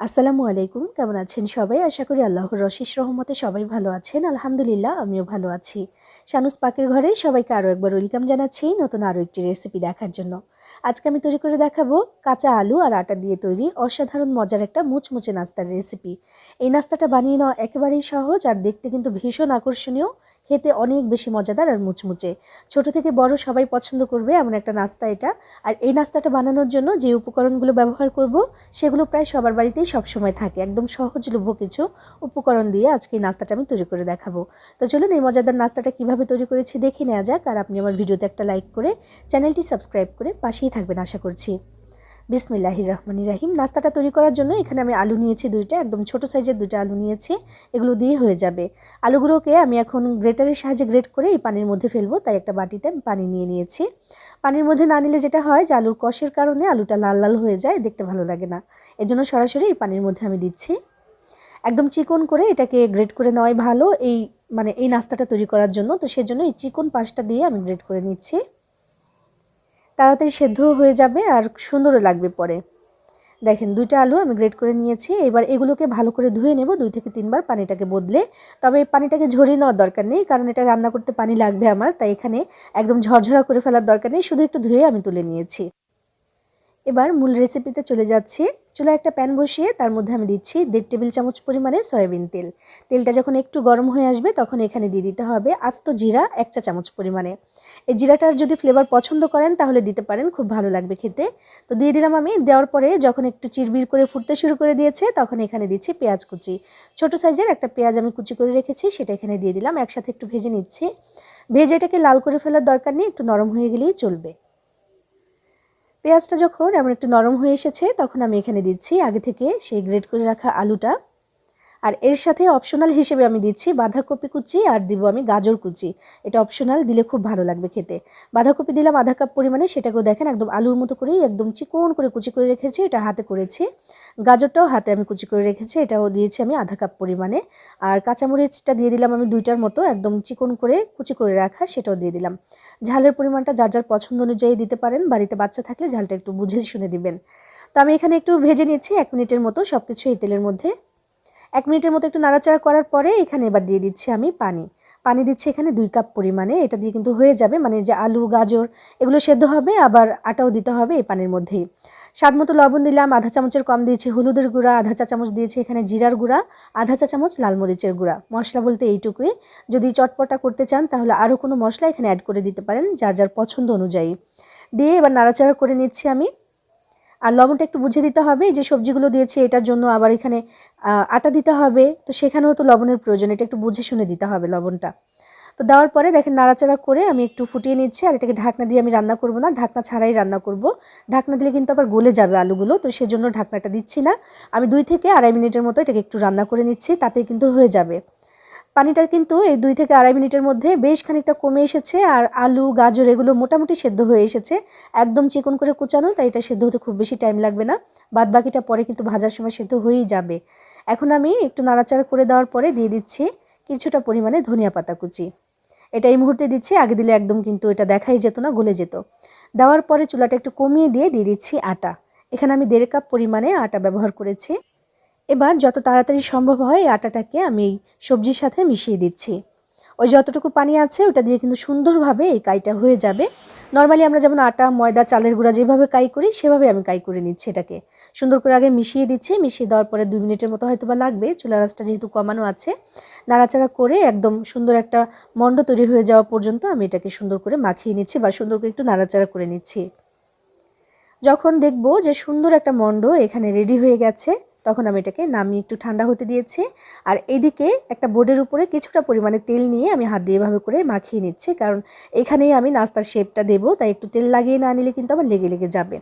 আসসালামু আলাইকুম, কেমন আছেন সবাই? আশা করি আল্লাহর রশিস রহমতে সবাই ভালো আছেন। আলহামদুলিল্লাহ, আমিও ভালো আছি। শানুস পাকের ঘরে সবাইকে আরও একবার ওয়েলকাম জানাচ্ছি নতুন আরও একটি রেসিপি দেখার জন্য। আজকে আমি তৈরি করে দেখাবো কাঁচা আলু আর আটা দিয়ে তৈরি অসাধারণ মজার একটা মুচমুচে নাস্তার রেসিপি এই নাস্তাটা বানিয়ে নেওয়া একেবারেই সহজ আর দেখতে কিন্তু ভীষণ আকর্ষণীয়। খেতে অনেক বেশি মজাদার আর মুচমুচে। ছোট থেকে বড় সবাই পছন্দ করবে এমন একটা নাস্তা এটা। আর এই নাস্তাটা বানানোর জন্য যে উপকরণগুলো ব্যবহার করব, সেগুলো প্রায় সবার বাড়িতেই সবসময় থাকে। একদম সহজলভ্য কিছু উপকরণ দিয়ে আজকে এই নাস্তাটা আমি তৈরি করে দেখাবো। তো চলুন এই মজাদার নাস্তাটা কীভাবে তৈরি করেছি দেখে নেওয়া যাক। আর আপনি আমার ভিডিওতে একটা লাইক করে চ্যানেলটি সাবস্ক্রাইব করে পাশেই থাকবেন, আশা করছি। বিসমিল্লাহ রহমান রাহিম। নাস্তাটা তৈরি করার জন্য এখানে আমি আলু নিয়েছি দুইটা, একদম ছোট সাইজের দুইটা আলু নিয়েছি। এগুলো দিয়ে হয়ে যাবে। আলুগুলোকে আমি এখন গ্রেটারের সাহায্যে গ্রেট করে এই পানির মধ্যে ফেলব, তাই একটা বাটিতে আমি পানি নিয়ে নিয়েছি। পানির মধ্যে না নিলে যেটা হয় যে আলুর কষের কারণে আলুটা লাল লাল হয়ে যায়, দেখতে ভালো লাগে না। এজন্য সরাসরি এই পানির মধ্যে আমি দিচ্ছি। একদম চিকন করে এটাকে গ্রেট করে নেওয়াই ভালো। এই মানে এই নাস্তাটা তৈরি করার জন্য, তো সেজন্য এই চিকন পাশটা দিয়ে আমি গ্রেট করে নিচ্ছি। তাড়াতাড়ি সেদ্ধ হয়ে যাবে আর সুন্দরও লাগবে পরে। দেখেন, দুইটা আলু আমি গ্রেট করে নিয়েছি। এবার এগুলোকে ভালো করে ধুয়ে নেব, দুই থেকে তিনবার পানিটাকে বদলে। তবে পানিটাকে ঝরিয়ে নেওয়ার দরকার নেই, কারণ এটা রান্না করতে পানি লাগবে আমার, তাই এখানে একদম ঝরঝরা করে ফেলার দরকার নেই, শুধু একটু ধুয়ে আমি তুলে নিয়েছি। এবার মূল রেসিপিতে চলে যাচ্ছি। চুলায় একটা প্যান বসিয়ে তার মধ্যে আমি দিচ্ছি দেড় টেবিল চামচ পরিমাণে সয়াবিন তেল। তেলটা যখন একটু গরম হয়ে আসবে, তখন এখানে দিয়ে দিতে হবে আস্ত জিরা এক চা চামচ পরিমাণে। এই জিরাটার যদি ফ্লেভার পছন্দ করেন, তাহলে দিতে পারেন, খুব ভালো লাগবে খেতে। তো দিয়ে দিলাম আমি, দেওয়ার পরে যখন একটু চিরবির করে ফুটতে শুরু করে দিয়েছে, তখন এখানে দিচ্ছি পেঁয়াজ কুচি। ছোট সাইজের একটা পেঁয়াজ আমি কুচি করে রেখেছি, সেটা এখানে দিয়ে দিলাম, একসাথে একটু ভেজে নিচ্ছি। ভেজে এটাকে লাল করে ফেলার দরকার নেই, একটু নরম হয়ে গেলেই চলবে। পেঁয়াজটা যখন এমন একটু নরম হয়ে এসেছে, তখন আমি এখানে দিচ্ছি আগে থেকে সেই গ্রেট করে রাখা আলুটা। আর এর সাথে অপশনাল হিসেবে আমি দিচ্ছি বাঁধাকপি কুচি আর দিব আমি গাজর কুচি। এটা অপশনাল দিলে খুব ভালো লাগবে খেতে। বাঁধাকপি দিলাম আধা কাপ পরিমাণে, সেটাকেও দেখেন একদম আলুর মতো করেই একদম চিকন করে কুচি করে রেখেছি, এটা হাতে করেছি। গাজরটাও হাতে আমি কুচি করে রেখেছি, এটাও দিয়েছি আমি আধা কাপ পরিমাণে। আর কাঁচামরিচটা দিয়ে দিলাম আমি দুইটার মতো, একদম চিকন করে কুচি করে রাখা, সেটাও দিয়ে দিলাম। ঝালের পরিমাণটা যার যার পছন্দ অনুযায়ী দিতে পারেন, বাড়িতে বাচ্চা থাকলে ঝালটা একটু বুঝে শুনে দিবেন। তো আমি এখানে একটু ভেজে নিচ্ছি, এক মিনিটের মতো সব কিছু এই তেলের মধ্যে। এক মিনিটের মতো একটু নাড়াচাড়া করার পরে এখানে এবার দিয়ে দিচ্ছি আমি পানি। পানি দিচ্ছি এখানে দুই কাপ পরিমাণে। এটা দিয়ে কিন্তু হয়ে যাবে। মানে যে আলু, গাজর, এগুলো সেদ্ধ হবে। আবার আটাও দিতে হবে এই পানির মধ্যেই। স্বাদ মতো লবণ দিলাম। আধা চামচের কম দিয়েছি হলুদের গুঁড়া। আধা চা চামচ দিয়েছি এখানে জিরার গুঁড়া। আধা চা চামচ লাল মরিচের গুঁড়া। মশলা বলতে এইটুকুই। যদি চটপটা করতে চান তাহলে আরও কোনো মশলা এখানে অ্যাড করে দিতে পারেন, যার যার পছন্দ অনুযায়ী। দিয়ে এবার নাড়াচাড়া করে নিচ্ছি আমি। আর লবণটা একটু বুঝে দিতে হবে যে সবজিগুলো দিয়েছে এটার জন্য আবার এখানে আটা দিতে হবে। তো সেখানেও তো লবণের প্রয়োজন, এটা একটু বুঝে শুনে দিতে হবে লবণটা। তো দেওয়ার পরে দেখেন নাড়াচাড়া করে আমি একটু ফুটিয়ে নিচ্ছি, আর এটাকে ঢাকনা দিয়ে আমি রান্না করব না, ঢাকনা ছাড়াই রান্না করব। ঢাকনা দিলে কিন্তু আবার গলে যাবে আলুগুলো, তো সেজন্য ঢাকনাটা দিচ্ছি না। আমি দুই থেকে আড়াই মিনিটের মতো এটাকে একটু রান্না করে নিচ্ছি, তাতে কিন্তু হয়ে যাবে। পানিটা কিন্তু এই দুই থেকে আড়াই মিনিটের মধ্যে বেশ খানিকটা কমে এসেছে আর আলু, গাজর এগুলো মোটামুটি সেদ্ধ হয়ে এসেছে। একদম চিকন করে কুচানো, তাই এটা সেদ্ধ হতে খুব বেশি টাইম লাগবে না। বাদ বাকিটা পরে কিন্তু ভাজার সময় সেদ্ধ হয়েই যাবে। এখন আমি একটু নাড়াচাড়া করে দেওয়ার পরে দিয়ে দিচ্ছি কিছুটা পরিমাণে ধনিয়া পাতা কুচি। এটা এই মুহূর্তে দিচ্ছি, আগে দিলে একদম কিন্তু এটা দেখাই যেত না, গলে যেত। দেওয়ার পরে চুলাটা একটু কমিয়ে দিয়ে দিয়ে দিচ্ছি আটা। এখানে আমি দেড় কাপ পরিমাণে আটা ব্যবহার করেছি। এবার যত তাড়াতাড়ি সম্ভব হয় এই আটাটাকে আমি সবজির সাথে মিশিয়ে দিচ্ছি। ওই যতটুকু পানি আছে ওটা দিয়ে কিন্তু সুন্দরভাবে এই কাইটা হয়ে যাবে। নর্মালি আমরা যেমন আটা, ময়দা, চালের গুঁড়া যেভাবে কাই করি, সেভাবে আমি কাই করে নিচ্ছি এটাকে। সুন্দর করে আগে মিশিয়ে দিচ্ছি, মিশিয়ে দেওয়ার পরে দুই মিনিটের মতো হয়তো বা লাগবে চুলা রাসটা যেহেতু কমানো আছে। নাড়াচাড়া করে একদম সুন্দর একটা মণ্ড তৈরি হয়ে যাওয়া পর্যন্ত আমি এটাকে সুন্দর করে মাখিয়ে নিচ্ছি বা সুন্দর করে একটু নাড়াচাড়া করে নিচ্ছি। যখন দেখব যে সুন্দর একটা মণ্ড এখানে রেডি হয়ে গেছে তখন আমি এটাকে নামিয়ে একটু ঠান্ডা হতে দিয়েছি। আর এদিকে একটা বোর্ডের উপরে কিছুটা পরিমাণে তেল নিয়ে আমি হাত দিয়ে এভাবে করে মাখিয়ে নিচ্ছি। কারণ এখানেই আমি নাস্তার শেপটা দেবো, তাই একটু তেল লাগিয়ে না নিলে কিন্তু আমার লেগে লেগে যাবে।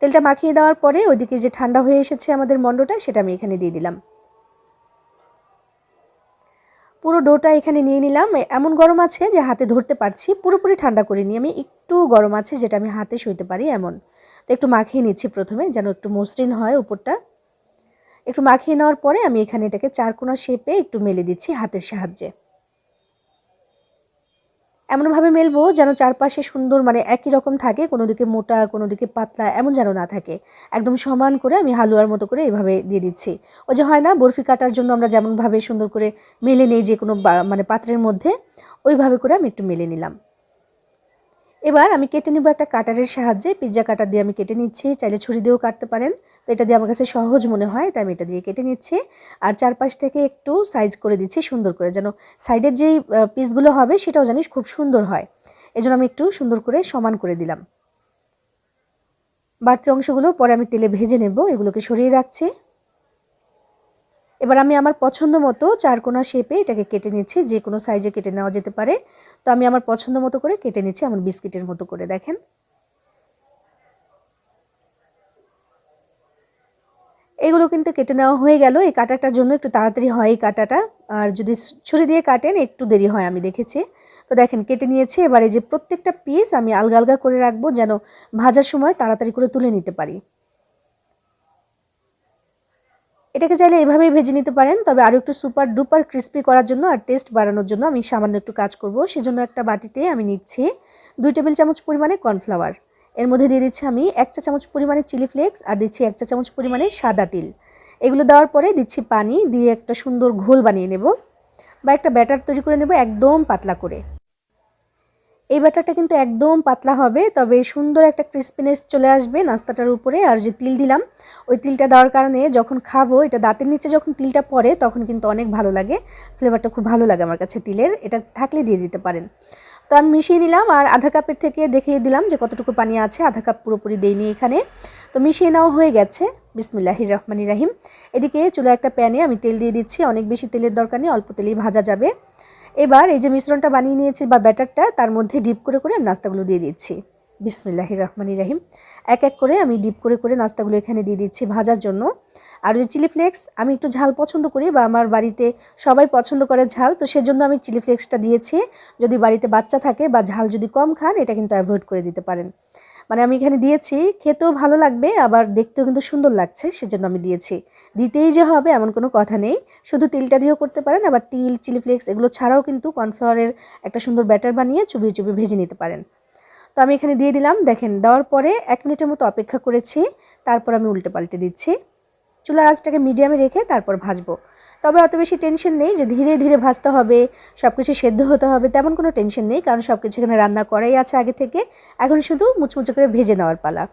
তেলটা মাখিয়ে দেওয়ার পরে ওইদিকে যে ঠান্ডা হয়ে এসেছে আমাদের মণ্ডটা, সেটা আমি এখানে দিয়ে দিলাম। পুরো ডোটা এখানে নিয়ে নিলাম। এমন গরম আছে যে হাতে ধরতে পারছি, পুরোপুরি ঠান্ডা করে নিই আমি, একটু গরম আছে যেটা আমি হাতে শুইতে পারি এমন। তো একটু মাখিয়ে নিচ্ছি প্রথমে, যেন একটু মসৃণ হয় উপরটা। একটু মাখিয়ে নেওয়ার পরে আমি এখানে এটাকে চারকোনা শেপে একটু মেলে দিচ্ছি হাতের সাহায্যে। এমনভাবে মেলবো যেন চারপাশে সুন্দর মানে একই রকম থাকে, কোনো দিকে মোটা, কোনো দিকে পাতলা, এমন যেন না থাকে। একদম সমান করে আমি হালুয়ার মতো করে এভাবে দিয়ে দিচ্ছি। ও যে হয় না, বরফি কাটার জন্য আমরা যেমনভাবে সুন্দর করে মেলে নেই যে কোনো মানে পাত্রের মধ্যে, ওইভাবে করে আমি একটু মেলে নিলাম। এবার আমি কেটে নেব একটা কাটারের সাহায্যে। পিৎজা কাটার দিয়ে আমি কেটে নিচ্ছি, চাইলে ছুরি দিয়েও কাটতে পারেন। তো এটা দিয়ে আমার কাছে সহজ মনে হয়, তাই আমি এটা দিয়ে কেটে নিচ্ছি। আর চারপাশ থেকে একটু সাইজ করে দিচ্ছি, সুন্দর করে যেন সাইডের যেই পিসগুলো হবে সেটাও জানিস খুব সুন্দর হয়। এজন্য আমি একটু সুন্দর করে সমান করে দিলাম। বাড়তি অংশগুলো পরে আমি তেলে ভেজে নেব, এগুলোকে সরিয়ে রাখছি। এবার আমি আমার পছন্দ মতো চারকোনা শেপে এটাকে কেটে নিচ্ছি, যে কোনো সাইজে কেটে নেওয়া যেতে পারে। তো আমি আমার পছন্দ মতো করে কেটে নিচ্ছি, আমার বিস্কিটের মতো করে, দেখেন। এগুলো কিন্তু কেটে নেওয়া হয়ে গেল। এই কাটাটার জন্য একটু তাড়াতাড়ি হয় এই কাটাটা। আর যদি ছুরি দিয়ে কাটেন, একটু দেরি হয়, আমি দেখেছি। তো দেখেন, কেটে নিয়েছি। এবার যে প্রত্যেকটা পিস আমি আলগা আলগা করে রাখব, যেন ভাজার সময় তাড়াতাড়ি করে তুলে নিতে পারি। এটাকে চাইলে এভাবেই ভেজে নিতে পারেন, তবে আরও একটু সুপার ডুপার ক্রিস্পি করার জন্য আর টেস্ট বাড়ানোর জন্য আমি সামান্য একটু কাজ করব। সেজন্য একটা বাটিতে আমি নিচ্ছি দুই টেবিল চামচ পরিমাণে কর্নফ্লাওয়ার এর মধ্যে দিয়ে দিচ্ছি আমি এক চা চামচ পরিমাণে চিলি ফ্লেক্স আর দিচ্ছি এক চা চামচ পরিমাণে সাদা তিল। এগুলো দেওয়ার পরে দিচ্ছি পানি, দিয়ে একটা সুন্দর ঘোল বানিয়ে নেব বা একটা ব্যাটার তৈরি করে নেব একদম পাতলা করে। এই ব্যাটারটা কিন্তু একদম পাতলা হবে, তবে সুন্দর একটা ক্রিস্পিনেস চলে আসবে নাস্তাটার উপরে। আর যে তিল দিলাম, ওই তিলটা দেওয়ার কারণে যখন খাব, এটা দাঁতের নিচে যখন তিলটা পড়ে, তখন কিন্তু অনেক ভালো লাগে। ফ্লেভারটা খুব ভালো লাগে আমার কাছে তিলের, এটা থাকলে দিয়ে দিতে পারেন। তো আমি মিশিয়ে নিলাম, আর আধা কাপের থেকে দেখিয়ে দিলাম যে কতটুকু পানি আছে, আধা কাপ পুরোপুরি দেইনি এখানে। তো মিশিয়ে নেওয়া হয়ে গেছে। বিসমিল্লাহির রহমানি রাহিম। এদিকে চুলা একটা প্যানে আমি তেল দিয়ে দিচ্ছি, অনেক বেশি তেলের দরকার নেই, অল্প তেলেই ভাজা যাবে। এবার এই যে মিশ্রণটা বানিয়ে নিয়েছি বা ব্যাটারটা, তার মধ্যে ডিপ করে করে আমি নাস্তাগুলো দিয়ে দিচ্ছি। বিসমিল্লাহির রহমানির রাহিম। এক এক করে আমি ডিপ করে করে নাস্তাগুলো এখানে দিয়ে দিচ্ছি ভাজার জন্য। আর যে চিলি ফ্লেক্স, আমি একটু ঝাল পছন্দ করি বা আমার বাড়িতে সবাই পছন্দ করে ঝাল, তো সেজন্য আমি চিলি ফ্লেক্সটা দিয়েছি। যদি বাড়িতে বাচ্চা থাকে বা ঝাল যদি কম খান, এটা কিন্তু অ্যাভয়েড করে দিতে পারেন। মানে আমি এখানে দিয়েছি, খেতেও ভালো লাগবে, আবার দেখতেও কিন্তু সুন্দর লাগছে, সেজন্য আমি দিয়েছি। দিতেই যে হবে এমন কোনো কথা নেই, শুধু তিলটা দিয়েও করতে পারেন, আবার তিল, চিলি ফ্লেক্স এগুলো ছাড়াও কিন্তু কর্নফ্লাওয়ারের একটা সুন্দর ব্যাটার বানিয়ে চুবিয়ে চুবিয়ে ভেজে নিতে পারেন। তো আমি এখানে দিয়ে দিলাম, দেখেন, দেওয়ার পরে এক মিনিটের মতো অপেক্ষা করেছি, তারপর আমি উল্টে পাল্টে দিচ্ছি। চুলার আঁচটাকে মিডিয়ামে রেখে তারপর ভাজবো। তবে অত বেশি টেনশন নেই যে ধীরে ধীরে ভাজতে হবে সব কিছু সেদ্ধ হতে হবে, তেমন কোনো টেনশন নেই, কারণ সব কিছু এখানে রান্না করাই আছে আগে থেকে। এখন শুধু মুচমুচে করে ভেজে নেওয়ার পালা।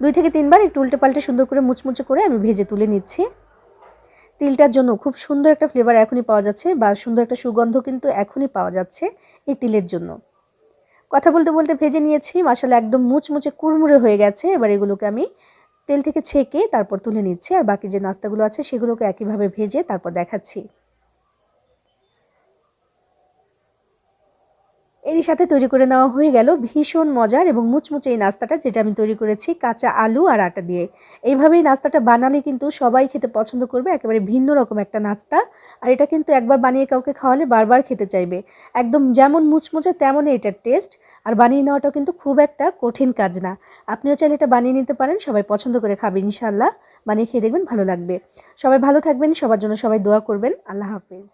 দুই থেকে তিনবার একটু উল্টে পাল্টে সুন্দর করে মুচমুচে করে আমি ভেজে তুলে নিচ্ছি। তিলটার জন্য খুব সুন্দর একটা ফ্লেভার এখনই পাওয়া যাচ্ছে বা সুন্দর একটা সুগন্ধ কিন্তু এখনই পাওয়া যাচ্ছে এই তিলের জন্য। কথা বলতে বলতে ভেজে নিয়েছি মশালা একদম মুচমুচে কুড়মুড়ে হয়ে গেছে, এবার এগুলোকে আমি তেল থেকে ছেঁকে তারপর তুলে নিচ্ছি, আর বাকি যে নাস্তাগুলো আছে সেগুলোকে একইভাবে ভেজে তারপর দেখাচ্ছি। এরই সাথে তৈরি করে নেওয়া হয়ে গেল ভীষণ মজার এবং মুচমুচে এই নাস্তাটা, যেটা আমি তৈরি করেছি কাঁচা আলু আর আটা দিয়ে। এইভাবেই নাস্তাটা বানালে কিন্তু সবাই খেতে পছন্দ করবে, একেবারে ভিন্ন রকম একটা নাস্তা। আর এটা কিন্তু একবার বানিয়ে কাউকে খাওয়ালে বারবার খেতে চাইবে। একদম যেমন মুচমুচে তেমনই এটার টেস্ট। আর বানিয়ে নেওয়াটাও কিন্তু খুব একটা কঠিন কাজ না। আপনিও চাইলে এটা বানিয়ে নিতে পারেন, সবাই পছন্দ করে খাবে ইনশাল্লাহ বানিয়ে খেয়ে দেখবেন ভালো লাগবে। সবাই ভালো থাকবেন, সবার জন্য সবাই দোয়া করবেন। আল্লাহ হাফিজ।